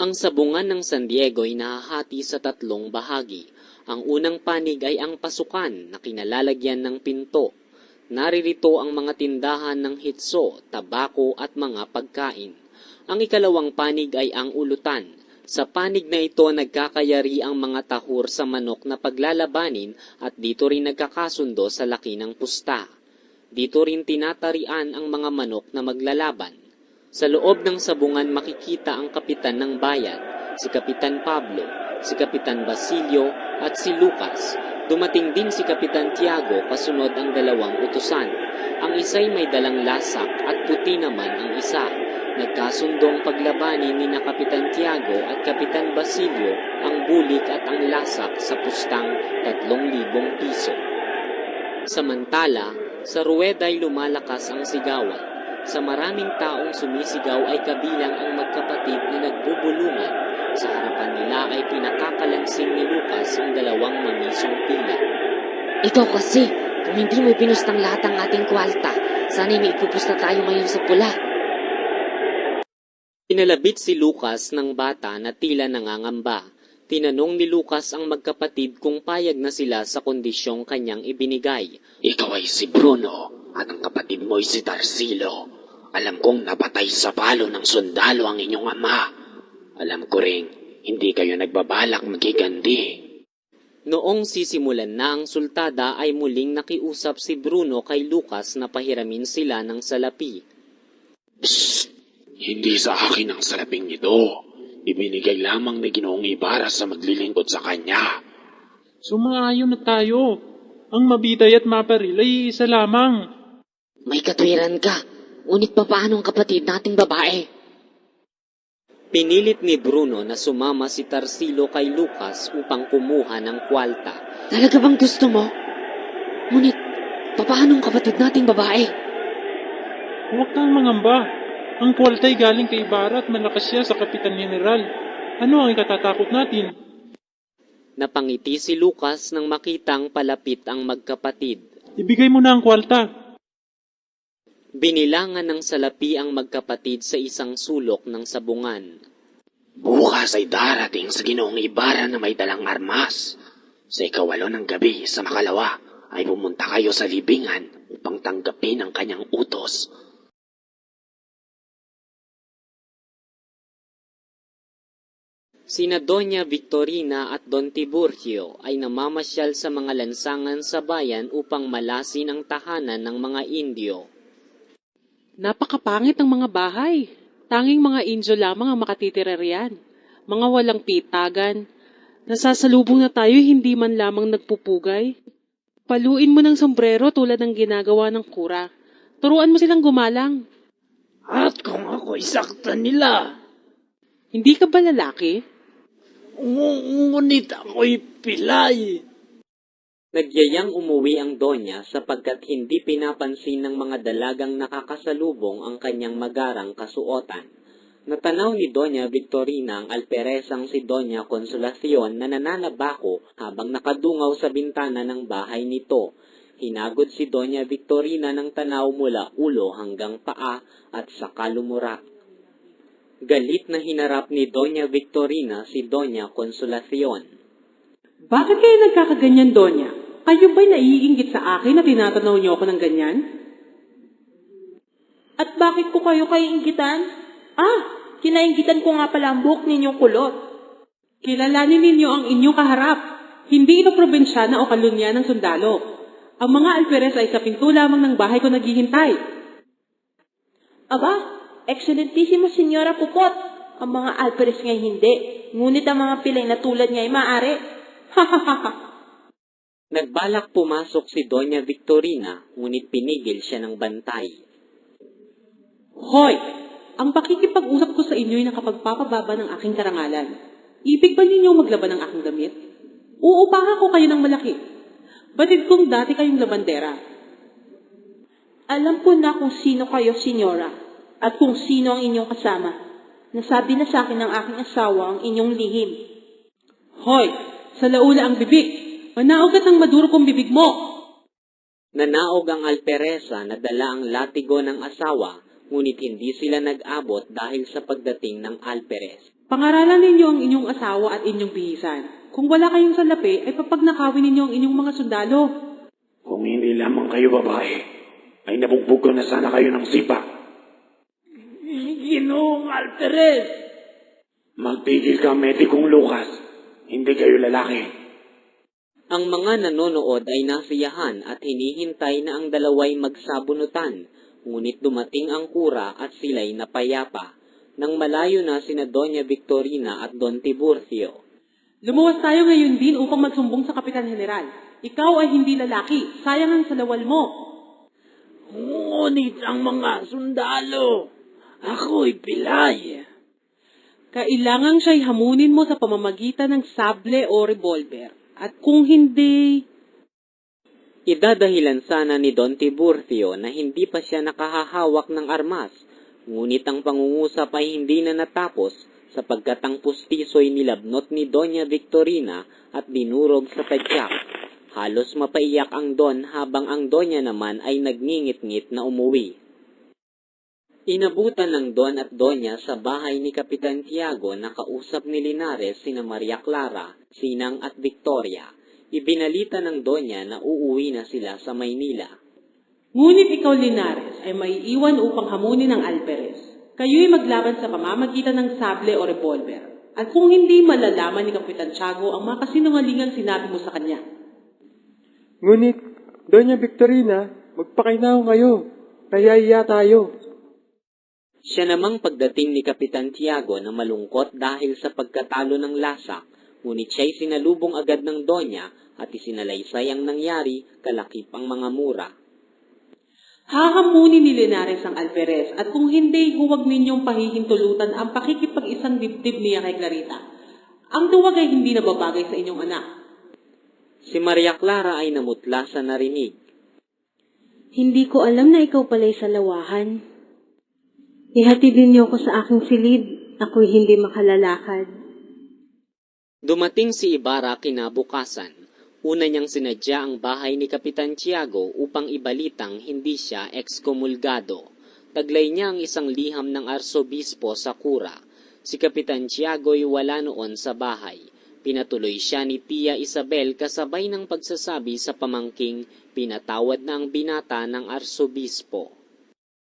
Ang sabungan ng San Diego ay nahahati sa tatlong bahagi. Ang unang panig ay ang pasukan na kinalalagyan ng pinto. Naririto ang mga tindahan ng hitso, tabako at mga pagkain. Ang ikalawang panig ay ang ulutan. Sa panig na ito nagkakayari ang mga tahur sa manok na paglalabanin at dito rin nagkakasundo sa laki ng pusta. Dito rin tinatarian ang mga manok na maglalaban. Sa loob ng sabungan makikita ang kapitan ng bayan, si Kapitan Pablo, si Kapitan Basilio at si Lucas. Dumating din si Kapitan Tiago kasunod ang dalawang utusan. Ang isa'y may dalang lasak at puti naman ang isa. Nagkasundong paglabanin ni na Kapitan Tiago at Kapitan Basilio ang bulik at ang lasak sa pustang 3,000 piso. Samantala, sa ruweda ay lumalakas ang sigawan. Sa maraming taong sumisigaw ay kabilang ang magkapatid na nagbubulungan. Sa harapan nila ay pinakakalansing ni Lucas ang dalawang mamisong pila. Ikaw kasi, kung hindi mo pinustang lahat ng ating kwalta, sana'y may ipupusta tayo ngayon sa pula. Pinalabit si Lucas ng bata na tila nangangamba. Tinanong ni Lucas ang magkapatid kung payag na sila sa kondisyong kanyang ibinigay. Ikaw ay si Bruno at ang kapatid mo ay si Tarsilo. Alam kong napatay sa palo ng sundalo ang inyong ama. Alam ko ring hindi kayo nagbabalak magigandi. Noong sisimulan na ang sultada ay muling nakiusap si Bruno kay Lucas na pahiramin sila ng salapi. Psst! Hindi sa akin ang salaping nito. Ibinigay lamang ni Ginoong Ibarra sa maglilingkod sa kanya. Sumaayon na tayo. Ang mabitay at maparil ay isa lamang. May katwiran ka. Ngunit pa paano ang kapatid nating babae? Pinilit ni Bruno na sumama si Tarsilo kay Lucas upang kumuha ng kwalta. Talaga bang gusto mo? Ngunit, papaano ang kapatid nating babae? Huwag kang mangamba. Ang kwaltay galing kay Ibarra at malakas siya sa Kapitan General. Ano ang ikatatakot natin? Napangiti si Lucas nang makitang palapit ang magkapatid. Ibigay mo na ang kwalta. Binilangan ng salapi ang magkapatid sa isang sulok ng sabungan. Bukas ay darating sa Ginoong Ibarra na may dalang armas. Sa ikawalo ng gabi sa makalawa ay pumunta kayo sa libingan upang tanggapin ang kanyang utos. Sina Doña Victorina at Don Tiburcio ay namamasyal sa mga lansangan sa bayan upang malasin ang tahanan ng mga Indio. Napakapangit ng mga bahay. Tanging mga injo lamang ang makatitira riyan. Mga walang pitagan. Nasasalubong na tayo hindi man lamang nagpupugay. Paluin mo ng sombrero tulad ng ginagawa ng kura. Turuan mo silang gumalang. At kung ako isaktan nila, Hindi ka ba lalaki? ngu- ngunit ako'y pilay. Nagyayang umuwi ang Donya sapagkat hindi pinapansin ng mga dalagang nakakasalubong ang kanyang magarang kasuotan. Natanaw ni Doña Victorina ang alperesang si Doña Consolacion na nananabako habang nakadungaw sa bintana ng bahay nito. Hinagod si Doña Victorina ng tanaw mula ulo hanggang paa at saka lumura. Galit na hinarap ni Doña Victorina si Doña Consolacion. Bakit kayo nagkakaganyan, Donya? Kayo ba'y naiingit sa akin na tinatanaw niyo ako ng ganyan? At bakit ko kayo kaiinggitan? Ah, kinainggitan ko nga pala ang buhok ninyong kulot. Kilalanin ninyo ang inyong kaharap. Hindi ito probinsyana o kalunya ng sundalo. Ang mga alperes ay sa pinto lamang ng bahay ko naghihintay. Aba, Excelentissima Senyora Pupot. Ang mga alperes ngay hindi. Ngunit ang mga pilay na tulad ngay maaari. Nagbalak pumasok si Doña Victorina, ngunit pinigil siya ng bantay. Hoy! Ang pakikipag-usap ko sa inyo ay nakapagpapababa ng aking karangalan. Ibig ba ninyo maglaban ng aking damit? Uupahan ko kayo ng malaki. Batid kong dati kayong labandera. Alam ko na kung sino kayo, Senyora. At kung sino ang inyong kasama. Nasabi na sa akin ng aking asawa ang inyong lihim. Hoy! Sa laula ang bibig! Manaogat ang maduro kong bibig mo! Nanaog ang alperesa na dala ang latigo ng asawa, ngunit hindi sila nag-abot dahil sa pagdating ng Alperes. Pangaralan ninyo ang inyong asawa at inyong bihisan. Kung wala kayong salapi, ay papagnakawin ninyo ang inyong mga sundalo. Kung hindi lamang kayo babae, ay nabugbog ko na sana kayo ng sipa. Ginoong Alperes! Magpigil ka, Medikong Lucas. Hindi kayo lalaki. Ang mga nanonood ay nasiyahan at hinihintay na ang dalaway magsabunutan, ngunit dumating ang kura at sila'y napayapa, nang malayo na sina Doña Victorina at Don Tiburcio. Lumuwas tayo ngayon din upang magsumbong sa Kapitan General. Ikaw ay hindi lalaki, sayang ang salawal mo. Ngunit ang mga sundalo, ako'y pilay. Kailangang siya'y hamunin mo sa pamamagitan ng sable o revolver. At kung hindi, Idadahilan sana ni Don Tiburcio na hindi pa siya nakahahawak ng armas, ngunit ang pangungusap ay hindi na natapos sapagkat ang pustiso'y nilabnot ni Doña Victorina at dinurog sa tadyak. Halos mapaiyak ang Don habang ang Doña naman ay nagngingit-ngit na umuwi. Inabutan ng Don at Doña sa bahay ni Kapitan Tiago na kausap ni Linares sina Maria Clara, Sinang at Victoria. Ibinalita ng Doña na uuwi na sila sa Maynila. ngunit ikaw Linares ay maiiwan upang hamunin ng Alperes. Kayo'y maglaban sa pamamagitan ng sable o revolver. At kung hindi malalaman ni Kapitan Tiago ang mga kasinungalingang sinabi mo sa kanya. Ngunit, Doña Victorina, magpakainaw kayo. Kaya iya tayo. Siya namang pagdating ni Kapitan Tiago na malungkot dahil sa pagkatalo ng lasak, ngunit siya'y sinalubong agad ng Donya at isinalaysay ang nangyari kalakip ang mga mura. Hahamunin ni Linares ang Alperes at kung hindi, huwag ninyong pahihintulutan ang pakikipag-isang dibdib niya kay Clarita. Ang duwag ay hindi nababagay sa inyong anak. Si Maria Clara ay namutla sa narinig. Hindi ko alam na ikaw pala'y sa lawahan. Ihatidin niyo ako sa aking silid. Ako'y hindi makalalakad. Dumating si Ibarra kinabukasan. Una niyang sinadya ang bahay ni Kapitan Tiago upang ibalitang hindi siya ekskomulgado. Taglay niya ang isang liham ng arsobispo sa kura. Si Kapitan Tiago'y wala noon sa bahay. Pinatuloy siya ni Tia Isabel kasabay ng pagsasabi sa pamangking pinatawad na ang binata ng arsobispo.